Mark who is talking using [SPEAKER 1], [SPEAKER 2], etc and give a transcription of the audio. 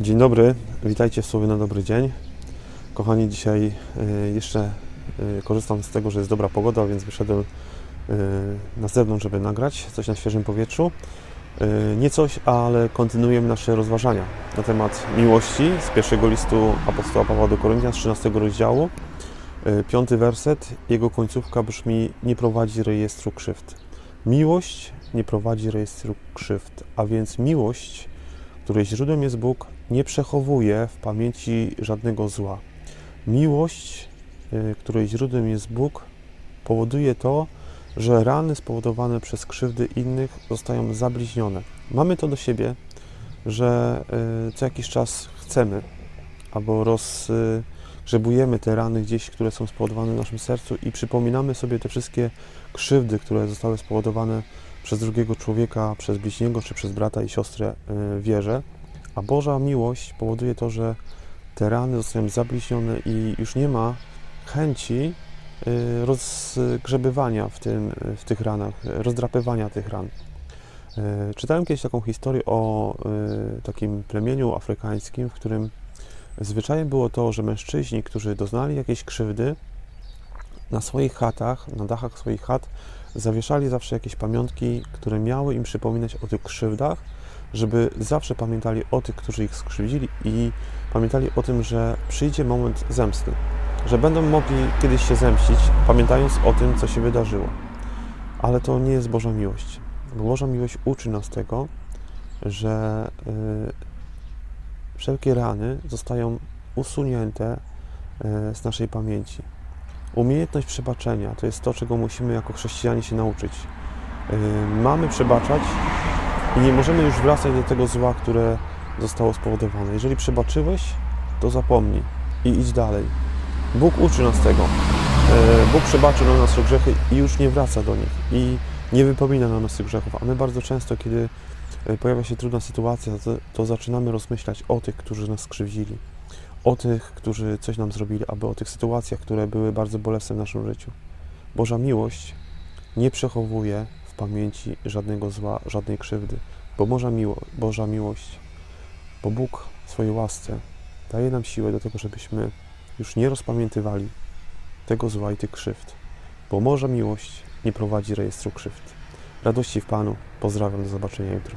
[SPEAKER 1] dobry, witajcie w Słowie na dobry dzień. Kochani, dzisiaj y, jeszcze y, korzystam z tego, że jest dobra pogoda, więc wyszedłem y, na zewnątrz, żeby nagrać coś na świeżym powietrzu. Nie coś, ale kontynuujemy nasze rozważania na temat miłości z pierwszego listu apostoła Pawła do Koryntian z 13 rozdziału. Piąty werset, jego końcówka brzmi: Nie prowadzi rejestru krzywd. Miłość nie prowadzi rejestru krzywd, a więc miłość której źródłem jest Bóg, nie przechowuje w pamięci żadnego zła. Miłość, y, której źródłem jest Bóg, powoduje to, że rany spowodowane przez krzywdy innych zostają zabliźnione. Mamy to do siebie, że y, co jakiś czas chcemy albo rozgrzebujemy te rany gdzieś, które są spowodowane w naszym sercu i przypominamy sobie te wszystkie krzywdy, które zostały spowodowane przez drugiego człowieka, przez bliźniego czy przez brata i siostrę y, wierze, a Boża miłość powoduje to, że te rany zostają zabliźnione i już nie ma chęci y, rozgrzebywania w, tym, w tych ranach, rozdrapywania tych ran. Y, Czytałem kiedyś taką historię o takim plemieniu afrykańskim, w którym zwyczajem było to, że mężczyźni, którzy doznali jakiejś krzywdy, na swoich chatach, na dachach swoich chat zawieszali zawsze jakieś pamiątki, które miały im przypominać o tych krzywdach, żeby zawsze pamiętali o tych, którzy ich skrzywdzili i pamiętali o tym, że przyjdzie moment zemsty, że będą mogli kiedyś się zemścić, pamiętając o tym, co się wydarzyło. Ale to nie jest Boża miłość. Bo Boża miłość uczy nas tego, że y, wszelkie rany zostają usunięte y, z naszej pamięci. Umiejętność przebaczenia to jest to, czego musimy jako chrześcijanie się nauczyć. Mamy przebaczać i nie możemy już wracać do tego zła, które zostało spowodowane. Jeżeli przebaczyłeś, to zapomnij i idź dalej. Bóg uczy nas tego. Bóg przebaczył nam nasze grzechy i już nie wraca do nich i nie wypomina nam naszych grzechów. A my bardzo często, kiedy yy, pojawia się trudna sytuacja, to, to zaczynamy rozmyślać o tych, którzy nas skrzywdzili o tych, którzy coś nam zrobili, aby o tych sytuacjach, które były bardzo bolesne w naszym życiu. Boża miłość nie przechowuje w pamięci żadnego zła, żadnej krzywdy, bo Boża, miło, Boża miłość, bo Bóg w swojej łasce daje nam siłę do tego, żebyśmy już nie rozpamiętywali tego zła i tych krzywd, bo Boża miłość nie prowadzi rejestru krzywd. Radości w Panu. Pozdrawiam, do zobaczenia jutro.